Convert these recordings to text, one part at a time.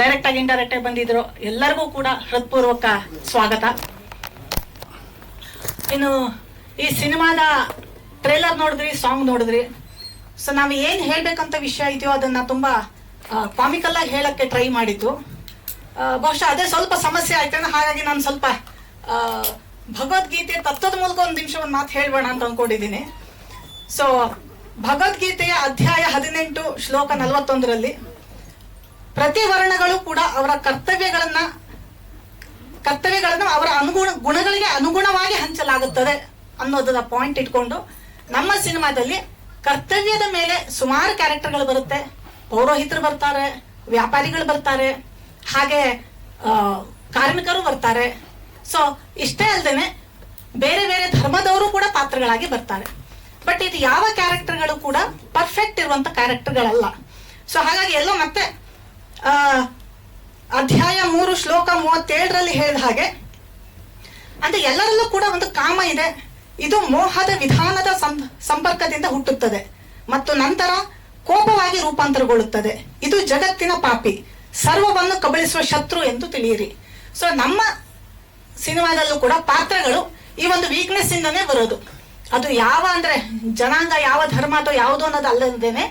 Direct ಆಗಿ indirect ಆಗಿ ಬಂದಿದ್ರು. ಎಲ್ಲರಿಗೂ ಕೂಡ ಹೃತ್ಪೂರ್ವಕ ಸ್ವಾಗತ. ಇನ್ನು ಈ ಸಿನಿಮಾದ ಟ್ರೇಲರ್ ನೋಡಿದ್ರಿ ಸಾಂಗ್ ನೋಡಿದ್ರಿ. ಸೊ ನಾವು ಏನ್ ಹೇಳ್ಬೇಕಂತ ವಿಷಯ ಇದೆಯೋ ಅದನ್ನ ತುಂಬಾ ಕಾಮಿಕಲ್ ಆಗಿ ಹೇಳಕ್ಕೆ ಟ್ರೈ ಮಾಡಿದ್ದು. ಬಹುಶಃ ಅದೇ ಸ್ವಲ್ಪ ಸಮಸ್ಯೆ ಆಯ್ತೇನೋ ಹಾಗಾಗಿ ನಾನು ಸ್ವಲ್ಪ ಭಗವದ್ಗೀತೆ ತತ್ವದ ಮೂಲಕ ಒಂದು ನಿಮಿಷ ಒಂದು ಮಾತು ಹೇಳ್ಬೇಡ ಅಂತ ಅನ್ಕೊಂಡಿದ್ದೀನಿ. ಸೊ ಭಗವದ್ಗೀತೆಯ ಅಧ್ಯಾಯ ಹದಿನೆಂಟು ಶ್ಲೋಕ ನಲವತ್ತೊಂದರಲ್ಲಿ ಪ್ರತಿ ವರ್ಣಗಳು ಕೂಡ ಅವರ ಕರ್ತವ್ಯಗಳನ್ನ, ಕರ್ತವ್ಯಗಳನ್ನು ಅವರ ಅನುಗುಣ, ಗುಣಗಳಿಗೆ ಅನುಗುಣವಾಗಿ ಹಂಚಲಾಗುತ್ತದೆ ಅನ್ನೋದನ್ನ ಪಾಯಿಂಟ್ ಇಟ್ಕೊಂಡು ನಮ್ಮ ಸಿನಿಮಾದಲ್ಲಿ ಕರ್ತವ್ಯದ ಮೇಲೆ ಸುಮಾರು ಕ್ಯಾರೆಕ್ಟರ್ಗಳು ಬರುತ್ತೆ. ಪೌರೋಹಿತರು ಬರ್ತಾರೆ, ವ್ಯಾಪಾರಿಗಳು ಬರ್ತಾರೆ, ಹಾಗೆ ಕಾರ್ಮಿಕರು ಬರ್ತಾರೆ. ಸೊ ಇಷ್ಟೇ ಅಲ್ಲದೆ ಬೇರೆ ಬೇರೆ ಧರ್ಮದವರು ಕೂಡ ಪಾತ್ರಗಳಾಗಿ ಬರ್ತಾರೆ. ಬಟ್ ಇದು ಯಾವ ಕ್ಯಾರೆಕ್ಟರ್ಗಳು ಕೂಡ ಪರ್ಫೆಕ್ಟ್ ಇರುವಂತ ಕ್ಯಾರೆಕ್ಟರ್ಗಳಲ್ಲ ಸೊ ಹಾಗಾಗಿ ಎಲ್ಲೋ ಮತ್ತೆ ಅಧ್ಯಾಯ ಮೂರು ಶ್ಲೋಕ ಮೂವತ್ತೇಳರಲ್ಲಿ ಹೇಳಿದ ಹಾಗೆ, ಅಂದ್ರೆ ಎಲ್ಲರಲ್ಲೂ ಕೂಡ ಒಂದು ಕಾಮ ಇದೆ. ಇದು ಮೋಹದ ವಿಧಾನದ ಸಂಪರ್ಕದಿಂದ ಹುಟ್ಟುತ್ತದೆ. ಮತ್ತು ನಂತರ ಕೋಪವಾಗಿ ರೂಪಾಂತರಗೊಳ್ಳುತ್ತದೆ. ಇದು ಜಗತ್ತಿನ ಪಾಪಿ. ಸರ್ವವನ್ನು ಕಬಳಿಸುವ ಶತ್ರು ಎಂದು ತಿಳಿಯಿರಿ. ಸೊ ನಮ್ಮ ಸಿನಿಮಾದಲ್ಲೂ ಕೂಡ ಪಾತ್ರಗಳು ಈ ಒಂದು ವೀಕ್ನೆಸ್ ಇಂದನೇ ಬರೋದು. ಅದು ಯಾವ ಅಂದ್ರೆ ಜನಾಂಗ ಯಾವ ಧರ್ಮ ಅಥವಾ ಯಾವುದು ಅನ್ನೋದು ಅಲ್ಲದೇನೆ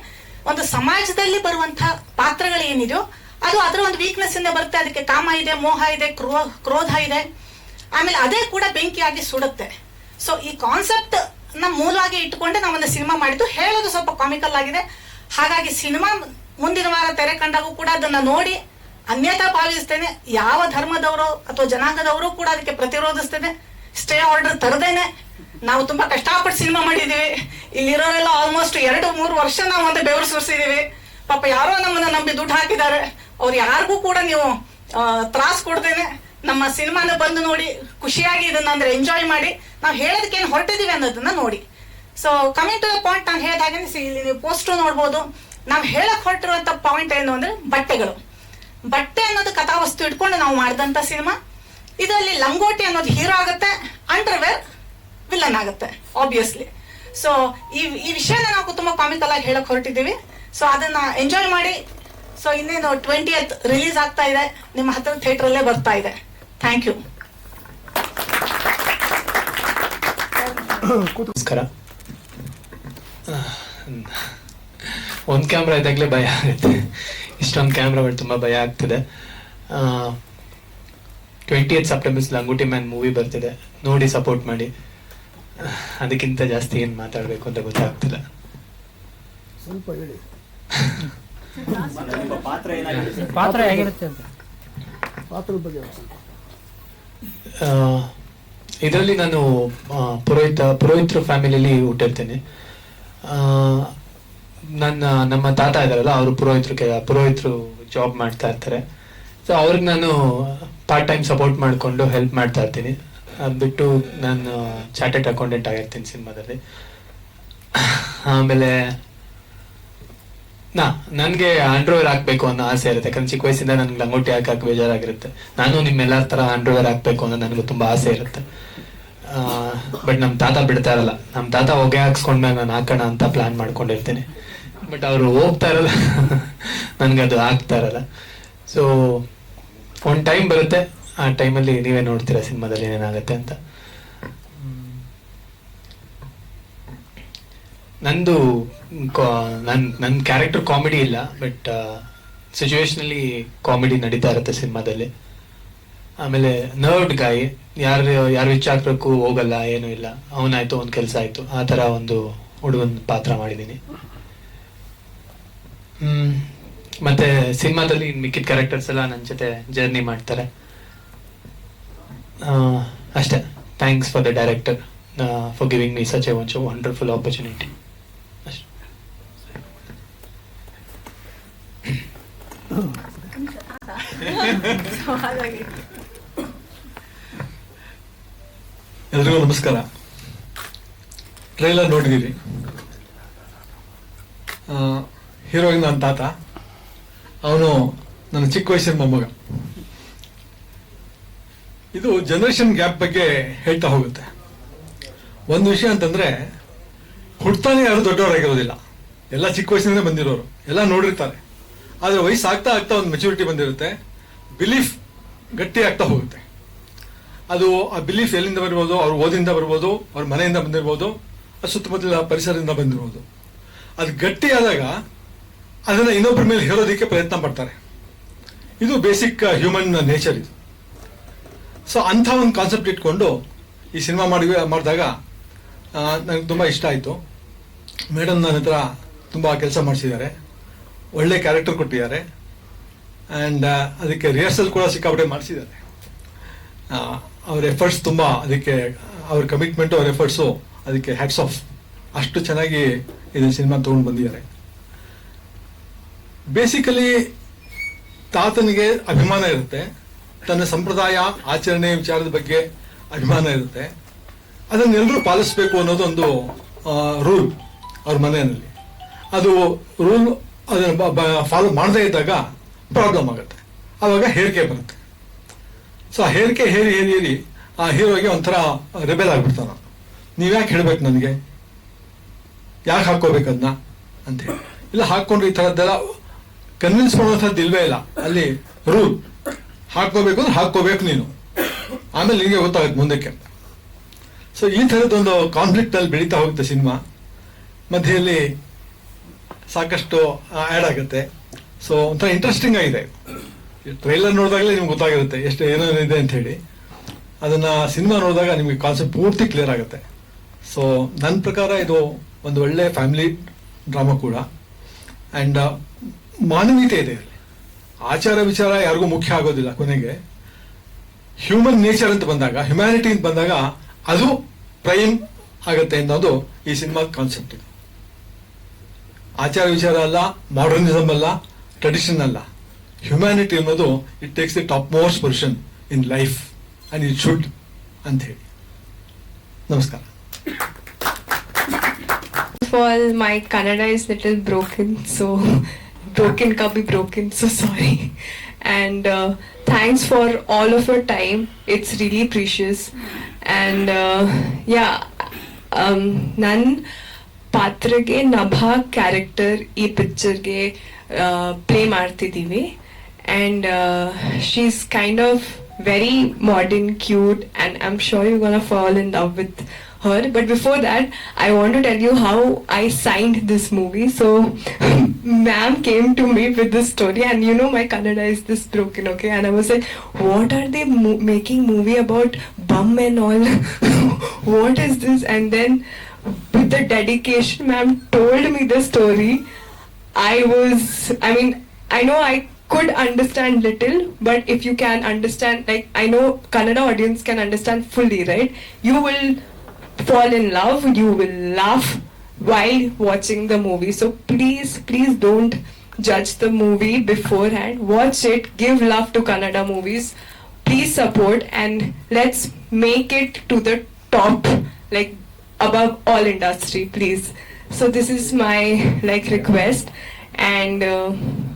ಒಂದು ಸಮಾಜದಲ್ಲಿ ಬರುವಂತಹ ಪಾತ್ರಗಳೇನಿದೆಯೋ ಅದು ಅದರ ಒಂದು ವೀಕ್ನೆಸ್ ಇಂದ ಬರುತ್ತೆ. ಅದಕ್ಕೆ ಕಾಮ ಇದೆ, ಮೋಹ ಇದೆ, ಕ್ರೋ, ಕ್ರೋಧ ಇದೆ. ಆಮೇಲೆ ಅದೇ ಕೂಡ ಬೆಂಕಿಯಾಗಿ ಸುಡುತ್ತೆ. ಸೊ ಈ ಕಾನ್ಸೆಪ್ಟ್ನ ಮೂಲವಾಗಿ ಇಟ್ಟುಕೊಂಡು ನಾವು ಒಂದು ಸಿನಿಮಾ ಮಾಡಿದ್ದು ಹೇಳೋದು ಸ್ವಲ್ಪ ಕಾಮಿಕಲ್ ಆಗಿದೆ. ಹಾಗಾಗಿ ಸಿನಿಮಾ ಮುಂದಿನ ವಾರ ತೆರೆ ಕಂಡಾಗೂ ಕೂಡ ಅದನ್ನ ನೋಡಿ ಅನ್ಯತಾ ಭಾವಿಸ್ತೇನೆ. ಯಾವ ಧರ್ಮದವರು ಅಥವಾ ಜನಾಂಗದವರು ಕೂಡ ಅದಕ್ಕೆ ಪ್ರತಿರೋಧಿಸ್ತೇನೆ. Stay order ತರದೇನೆ. ನಾವು ತುಂಬಾ ಕಷ್ಟಪಟ್ಟು ಸಿನಿಮಾ ಮಾಡಿದೀವಿ. ಇಲ್ಲಿರೋರೆಲ್ಲ ಆಲ್ಮೋಸ್ಟ್ ಎರಡು, ಮೂರು ವರ್ಷ ನಾವು ಒಂದು ಬೆವರು ಸುರಿಸಿದೀವಿ. ಪಾಪ ಯಾರೋ ನಮ್ಮನ್ನ ನಂಬಿ ದುಡ್ಡು ಹಾಕಿದ್ದಾರೆ. ಅವ್ರು ಯಾರಿಗೂ ಕೂಡ ನೀವು ತ್ರಾಸ್ ಕೊಡ್ತೇನೆ ನಮ್ಮ ಸಿನಿಮಾನ ಬಂದು ನೋಡಿ ಖುಷಿಯಾಗಿ ಇದನ್ನ ಅಂದ್ರೆ ಎಂಜಾಯ್ ಮಾಡಿ ನಾವು ಹೇಳೋದಕ್ಕೆ ಏನು ಹೊರಟಿದೀವಿ ಅನ್ನೋದನ್ನ ನೋಡಿ. So coming to the point ನಾನು ಹೇಳಿದಾಗೆ ಇಲ್ಲಿ ನೀವು ಪೋಸ್ಟರ್ ನೋಡ್ಬೋದು. ನಾವು ಹೇಳಕ್ ಹೊರಟಿರುವಂತ ಪಾಯಿಂಟ್ ಏನು ಅಂದ್ರೆ ಬಟ್ಟೆಗಳು. ಬಟ್ಟೆ ಅನ್ನೋದು ಕಥಾವಸ್ತು ಇಟ್ಕೊಂಡು ನಾವು ಮಾಡಿದಂತ ಸಿನಿಮಾ. ಇದರಲ್ಲಿ ಲಂಗೋಟಿ ಅನ್ನೋದು ಹೀರೋ ಆಗುತ್ತೆ. ಅಂಡರ್ವೇರ್ ವಿಲನ್ ಆಗುತ್ತೆ ಆಬ್ವಿಯಸ್ಲಿ ಸೊ ಈ ಈ ವಿಷಯನ ನಾವು ತುಂಬಾ ಕಾಮಿಕಲ್ ಆಗಿ ಹೇಳಕ್ ಹೊರಟಿದ್ದೀವಿ. ಸೊ ಅದನ್ನ ಎಂಜಾಯ್ ಮಾಡಿ. ಸೊ ಇನ್ನೇನು ಟ್ವೆಂಟಿ ರಿಲೀಸ್ ಆಗ್ತಾ ಇದೆ. ನಿಮ್ಮ ಹತ್ರ ಥಿಯೇಟರ್ ಅಲ್ಲೇ ಬರ್ತಾ ಇದೆ. ಥ್ಯಾಂಕ್ ಯು ನಮಸ್ಕಾರ. ಒಂದು ಕ್ಯಾಮ್ರಾ ಇದ್ದಾಗಲೇ ಭಯ ಆಗುತ್ತೆ. ಇಷ್ಟೊಂದು ಕ್ಯಾಮ್ರಾಗಳು ತುಂಬ ಭಯ ಆಗ್ತಿದೆ. Twenty eighth September's Langoti Man movie ಬರ್ತಿದೆ. ನೋಡಿ ಸಪೋರ್ಟ್ ಮಾಡಿ. ಅದಕ್ಕಿಂತ ಜಾಸ್ತಿ ಏನು ಮಾತಾಡಬೇಕು ಅಂತ ಗೊತ್ತಾಗ್ತಿಲ್ಲ. ಸ್ವಲ್ಪ ಹೇಳಿ. ಪಾತ್ರ ಹೇಗಿರುತ್ತೆ ಅಂತ? ಪಾತ್ರದ ಬಗ್ಗೆ ಇದರಲ್ಲಿ ನಾನು ಪುರೋಹಿತ ಪುರೋಹಿತರ ಫ್ಯಾಮಿಲಿಲಿ ಹುಟ್ಟಿರ್ತೇನೆ. ಆ, ನನ್ನ ನಮ್ಮ ತಾತ ಇದಾರಲ್ಲ ಅವರು ಪುರೋಹಿತರು ಕೆ- ಪುರೋಹಿತರು ಜಾಬ್ ಮಾಡ್ತಾ ಇರ್ತಾರೆ. ಸೊ ಅವ್ರಿಗೆ ನಾನು ಪಾರ್ಟ್ ಟೈಮ್ ಸಪೋರ್ಟ್ ಮಾಡಿಕೊಂಡು ಹೆಲ್ಪ್ ಮಾಡ್ತಾ ಇರ್ತೀನಿ. ಅದು ಬಿಟ್ಟು ನಾನು ಚಾರ್ಟೆಡ್ ಅಕೌಂಟೆಂಟ್ ಆಗಿರ್ತೀನಿ ಸಿನಿಮಾದಲ್ಲಿ. ಆಮೇಲೆ, ನಾ, ನನಗೆ ಆಂಡ್ರಾಯರ್ ಹಾಕ್ಬೇಕು ಅನ್ನೋ ಆಸೆ ಇರುತ್ತೆ. ಯಾಕಂದ್ರೆ ಚಿಕ್ಕ ವಯಸ್ಸಿಂದ ನನಗೆ ಲಂಗೋಟಿ ಹಾಕಕ್ಕೆ ಬೇಜಾರಾಗಿರುತ್ತೆ. ನಾನು ನಿಮ್ಮೆಲ್ಲರ ತರ ಆಂಡ್ರಾಯರ್ ಹಾಕ್ಬೇಕು ಅನ್ನೋ ನನಗೆ ತುಂಬಾ ಆಸೆ ಇರುತ್ತೆ. ಬಟ್ ನಮ್ಮ ತಾತ ಬಿಡ್ತಾ ಇರಲ್ಲ. ನಮ್ಮ ತಾತ ಹೊಗೆ ಹಾಕ್ಸ್ಕೊಂಡ್ಮೇಲೆ ನಾನು ಹಾಕೋಣ ಅಂತ ಪ್ಲಾನ್ ಮಾಡ್ಕೊಂಡಿರ್ತೀನಿ. ಬಟ್ ಅವರು ಹೋಗ್ತಾ ಇರಲ್ಲ. ನನಗದು ಹಾಕ್ತಾ ಇರಲ್ಲ. ಸೊ ಒಂದು ಟೈಮ್ ಬರುತ್ತೆ. ಆ ಟೈಮಲ್ಲಿ ನೀವೇ ನೋಡ್ತೀರಾ ಸಿನಿಮಾದಲ್ಲಿ ಏನಾಗುತ್ತೆ ಅಂತ? ನಂದು ನನ್ ನನ್ನ ಕ್ಯಾರೆಕ್ಟರ್ ಕಾಮಿಡಿ ಇಲ್ಲ, ಬಟ್ ಸಿಚುವೇಶನಲ್ಲಿ ಕಾಮಿಡಿ ನಡೀತಾ ಇರುತ್ತೆ ಸಿನಿಮಾದಲ್ಲಿ. ಆಮೇಲೆ ನರ್ವ್ಡ್ ಗಾಯಿ, ಯಾರು ಯಾರು ವಿಚಾರಕ್ಕೂ ಹೋಗಲ್ಲ, ಏನೂ ಇಲ್ಲ. ಅವನಾಯ್ತು ಒಂದು ಕೆಲಸ ಆಯ್ತು. ಆ ಥರ ಒಂದು ಹುಡುಗನ ಪಾತ್ರ ಮಾಡಿದ್ದೀನಿ. ಮತ್ತೆ ಸಿನಿಮಾದಲ್ಲಿ ಮಿಕ್ಕಿದ ಕ್ಯಾರೆಕ್ಟರ್ಸ್ ಎಲ್ಲ ನನ್ನ ಜೊತೆ ಜರ್ನಿ ಮಾಡ್ತಾರೆ. ಅಷ್ಟೇ. Thanks for the director for giving me such a one wonderful opportunity ಎಲ್ರಿಗೂ ನಮಸ್ಕಾರ. ಟ್ರೈಲರ್ ನೋಡಿದ್ದೀರಿ. ಹೀರೋಯಿನ್ ನನ್ನ ತಾತ. ಅವನು ನನ್ನ ಚಿಕ್ಕ ವಯಸ್ಸಿನ ಮೊಮ್ಮಗ. ಇದು ಜನರೇಷನ್ ಗ್ಯಾಪ್ ಬಗ್ಗೆ ಹೇಳ್ತಾ ಹೋಗುತ್ತೆ. ಒಂದು ವಿಷಯ ಅಂತಂದ್ರೆ, ಹುಡ್ತಾನೆ ಯಾರು ದೊಡ್ಡವರಾಗಿರೋದಿಲ್ಲ. ಎಲ್ಲ ಚಿಕ್ಕ ವಯಸ್ಸಿನಿಂದ ಬಂದಿರೋರು, ಎಲ್ಲ ನೋಡಿರ್ತಾರೆ. ಆದರೆ ವಯಸ್ಸು ಆಗ್ತಾ ಆಗ್ತಾ ಒಂದು ಮೆಚುರಿಟಿ ಬಂದಿರುತ್ತೆ ಬಿಲೀಫ್ ಗಟ್ಟಿ ಆಗ್ತಾ ಹೋಗುತ್ತೆ. ಅದು ಆ ಬಿಲೀಫ್ ಎಲ್ಲಿಂದ ಬರ್ಬೋದು, ಅವ್ರ ಓದಿಂದ ಬರ್ಬೋದು, ಅವ್ರ ಮನೆಯಿಂದ ಬಂದಿರ್ಬೋದು, ಆ ಸುತ್ತಮುತ್ತಲ ಪರಿಸರದಿಂದ ಬಂದಿರ್ಬೋದು. ಅದು ಗಟ್ಟಿ ಆದಾಗ ಅದನ್ನ ಇನ್ನೊಬ್ಬರ ಮೇಲೆ ಹೇರೋದಕ್ಕೆ ಪ್ರಯತ್ನ ಪಡ್ತಾರೆ. ಇದು ಬೇಸಿಕ್ ಹ್ಯೂಮನ್ ನೇಚರ್ ಇದು. ಸೊ ಅಂಥ ಒಂದು ಕಾನ್ಸೆಪ್ಟ್ ಇಟ್ಕೊಂಡು ಈ ಸಿನಿಮಾ ಮಾಡಿ ಮಾಡಿದಾಗ ನನಗೆ ತುಂಬ ಇಷ್ಟ ಆಯಿತು. ಮೇಡಮ್ ನನ್ನ ಹತ್ರ ತುಂಬ ಕೆಲಸ ಮಾಡಿಸಿದ್ದಾರೆ. ಒಳ್ಳೆ ಕ್ಯಾರೆಕ್ಟರ್ ಕೊಟ್ಟಿದ್ದಾರೆ. ಆ್ಯಂಡ್ ಅದಕ್ಕೆ ರಿಹರ್ಸಲ್ ಕೂಡ ಸಿಕ್ಕಾಪಟ್ಟೆ ಮಾಡಿಸಿದ್ದಾರೆ. ಅವ್ರ ಎಫರ್ಟ್ಸ್ ತುಂಬ ಅದಕ್ಕೆ, ಅವ್ರ ಕಮಿಟ್ಮೆಂಟು ಅವ್ರ ಎಫರ್ಟ್ಸು ಅದಕ್ಕೆ ಹ್ಯಾಟ್ಸ್ ಆಫ್ ಅಷ್ಟು ಚೆನ್ನಾಗಿ ಇದನ್ನ ಸಿನಿಮಾ ತೊಗೊಂಡು ಬಂದಿದ್ದಾರೆ. ಬೇಸಿಕಲಿ ತಾತನಿಗೆ ಅಭಿಮಾನ ಇರುತ್ತೆ. ತನ್ನ ಸಂಪ್ರದಾಯ, ಆಚರಣೆ, ವಿಚಾರದ ಬಗ್ಗೆ ಅಭಿಮಾನ ಇರುತ್ತೆ. ಅದನ್ನೆಲ್ಲರೂ ಪಾಲಿಸಬೇಕು ಅನ್ನೋದೊಂದು ರೂಲ್ ಅವ್ರ ಮನೆಯಲ್ಲಿ. ಅದು ರೂಲ್ ಅದನ್ನು ಫಾಲೋ ಮಾಡದೇ ಇದ್ದಾಗ ಪ್ರಾಬ್ಲಮ್ ಆಗುತ್ತೆ. ಆವಾಗ ಹೇರಿಕೆ ಬರುತ್ತೆ. ಸೊ ಆ ಹೇರಿಕೆ ಹೇರಿ ಹೇರಿ ಹೇರಿ, ಆ ಹೀರೋಗೆ ಒಂಥರ ರೆಬೆಲ್ ಆಗ್ಬಿಡ್ತಾನ ನೀವ್ಯಾಕೆ ಹೇಳ್ಬೇಕು ನನಗೆ? ಯಾಕೆ ಹಾಕೋಬೇಕು ಅದನ್ನ ಅಂತ ಹೇಳಿ. ಇಲ್ಲ ಹಾಕೊಂಡ್ರೆ ಈ ಥರದ್ದೆಲ್ಲ ಕನ್ವಿನ್ಸ್ ಮಾಡುವಂಥದ್ದು ಇಲ್ವೇ ಇಲ್ಲ. ಅಲ್ಲಿ ರೂಲ್ ಹಾಕೋಬೇಕು ಅಂದ್ರೆ ಹಾಕೋಬೇಕು ನೀನು. ಆಮೇಲೆ ನಿನಗೆ ಗೊತ್ತಾಗುತ್ತೆ ಮುಂದಕ್ಕೆ ಅಂತ. ಸೊ ಈ ಕಾನ್ಫ್ಲಿಕ್ಟ್ ಅಲ್ಲಿ ಬೆಳೀತಾ ಹೋಗುತ್ತೆ ಸಿನಿಮಾ ಮಧ್ಯೆಯಲ್ಲಿ ಸಾಕಷ್ಟು ಆ್ಯಡ್ ಆಗುತ್ತೆ. ಸೊ ಒಂಥರ ಇಂಟ್ರೆಸ್ಟಿಂಗ್ ಆಗಿದೆ. ಟ್ರೈಲರ್ ನೋಡಿದಾಗಲೇ ನಿಮ್ಗೆ ಗೊತ್ತಾಗಿರುತ್ತೆ ಎಷ್ಟು ಏನೇನಿದೆ ಅಂತ ಹೇಳಿ. ಅದನ್ನ ಸಿನಿಮಾ ನೋಡಿದಾಗ ನಿಮಗೆ ಕಾನ್ಸೆಪ್ಟ್ ಪೂರ್ತಿ ಕ್ಲಿಯರ್ ಆಗುತ್ತೆ. ಸೊ ನನ್ನ ಪ್ರಕಾರ ಇದು ಒಂದು ಒಳ್ಳೆ ಫ್ಯಾಮಿಲಿ ಡ್ರಾಮಾ ಕೂಡ. ಆ್ಯಂಡ್ ಮಾನವೀಯತೆ ಇದೆ ಇಲ್ಲಿ ಆಚಾರ ವಿಚಾರ ಯಾರಿಗೂ ಮುಖ್ಯ ಆಗೋದಿಲ್ಲ ಕೊನೆಗೆ. ಹ್ಯೂಮನ್ ನೇಚರ್ ಅಂತ ಬಂದಾಗ ಹ್ಯುಮ್ಯಾನಿಟಿ ಅಂತ ಬಂದಾಗ ಅದು ಪ್ರೈಮ್ ಆಗುತ್ತೆ ಅನ್ನೋದು ಈ ಸಿನಿಮಾ ಕಾನ್ಸೆಪ್ಟ್ ಆಚಾರ ವಿಚಾರ ಅಲ್ಲ ಮಾಡರ್ನಿಸಮ್ ಅಲ್ಲ ಟ್ರೆಡಿಷನ್ ಅಲ್ಲ. ಹ್ಯುಮ್ಯಾನಿಟಿ ಅನ್ನೋದು it takes the top most position in life and it should ಅಂತ ಹೇಳಿ. ನಮಸ್ಕಾರ. For my Kannada is little broken so broken ka be broken. So sorry. And uh, thanks for all of your time. It's really precious. And uh, yeah, um, ನನ್ನ ಪಾತ್ರಗೆ Nabha character ಈ ಪಿಕ್ಚರ್ಗೆ play ಮಾಡ್ತಿದ್ದೀವಿ and she is kind of very modern cute and I am sure you gonna fall in love with her. But before that, I want to tell you how I signed this movie. So, ma'am came to me with this story, and you know my Kannada is this broken, okay? And I was like, what are they mo- making movie about bum and all? what is this? And then, with the dedication, ma'am told me the story. I was, I mean, I know I could understand little, but if you can understand, like, I know Kannada audience can understand fully, right? You will fall in love, you will laugh while watching the movie. So please, please don't judge the movie beforehand. Watch it, give love to Kannada movies. Please support and let's make it to the top, like above all industry, please. So this is my like request and uh,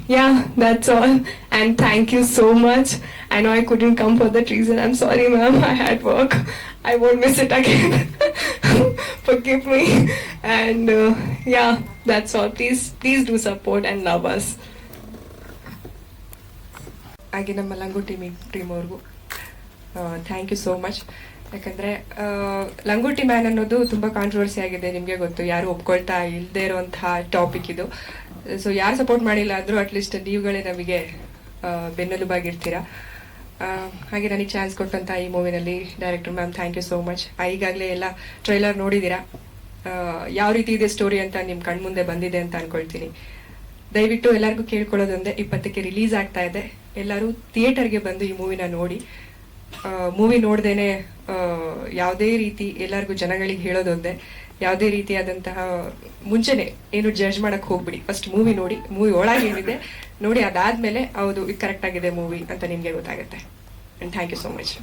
yeah that's all and thank you so much i know i couldn't come for that reason i'm sorry ma'am i had work i won't miss it again forgive me. And uh, yeah that's all. Please please do support and love us. ಹಾಗೆ ನಮ್ಮ ಲಂಗು ಮೀ team ಅವ್ರಿಗೂ thank you so much ಯಾಕಂದ್ರೆ Langoti man ಅನ್ನೋದು ತುಂಬ controversy ಆಗಿದೆ ನಿಮಗೆ ಗೊತ್ತು. ಯಾರು ಒಪ್ಕೊಳ್ತಾ ಇಲ್ಲದೆ ಇರುವಂತಹ ಟಾಪಿಕ್ ಇದು. ಸೊ ಯಾರು ಸಪೋರ್ಟ್ ಮಾಡಿಲ್ಲ ಅಂದರೂ ಅಟ್ಲೀಸ್ಟ್ ನೀವುಗಳೇ ನಮಗೆ ಬೆನ್ನೆಲುಬಾಗಿರ್ತೀರಾ. ಹಾಗೆ ನನಗೆ ಚಾನ್ಸ್ ಕೊಟ್ಟಂತ ಈ ಮೂವಿನಲ್ಲಿ director ma'am thank you so much ಈಗಾಗಲೇ ಎಲ್ಲ ಟ್ರೈಲರ್ ನೋಡಿದ್ದೀರಾ? ಯಾವ ರೀತಿ ಇದೆ ಸ್ಟೋರಿ ಅಂತ ನಿಮ್ಮ ಕಣ್ಮುಂದೆ ಬಂದಿದೆ ಅಂತ ಅನ್ಕೊಳ್ತೀನಿ. ದಯವಿಟ್ಟು ಎಲ್ಲರಿಗೂ ಕೇಳ್ಕೊಳ್ಳೋದೊಂದೇ, ಇಪ್ಪತ್ತಕ್ಕೆ ರಿಲೀಸ್ ಆಗ್ತಾ ಇದೆ. ಎಲ್ಲರೂ ಥಿಯೇಟರ್ಗೆ ಬಂದು ಈ ಮೂವಿನ ನೋಡಿ. ಮೂವಿ ನೋಡ್ದೇನೆ ಯಾವುದೇ ರೀತಿ ಎಲ್ಲರಿಗೂ ಜನಗಳಿಗೆ ಹೇಳೋದೊಂದೇ. ಯಾವುದೇ ರೀತಿಯಾದಂತಹ ಮುಂಚೆನೆ ಏನು ಜಡ್ಜ್ ಮಾಡಕ್ ಹೋಗ್ಬಿಡಿ. ಫಸ್ಟ್ ಮೂವಿ ನೋಡಿ ಮೂವಿ ಒಳಗೆ ಏನಿದೆ ನೋಡಿ ಅದಾದ್ಮೇಲೆ ಹೌದು ಇದು ಕರೆಕ್ಟ್ ಆಗಿದೆ ಮೂವಿ ಅಂತ ನಿಮ್ಗೆ ಗೊತ್ತಾಗುತ್ತೆ. And thank you so much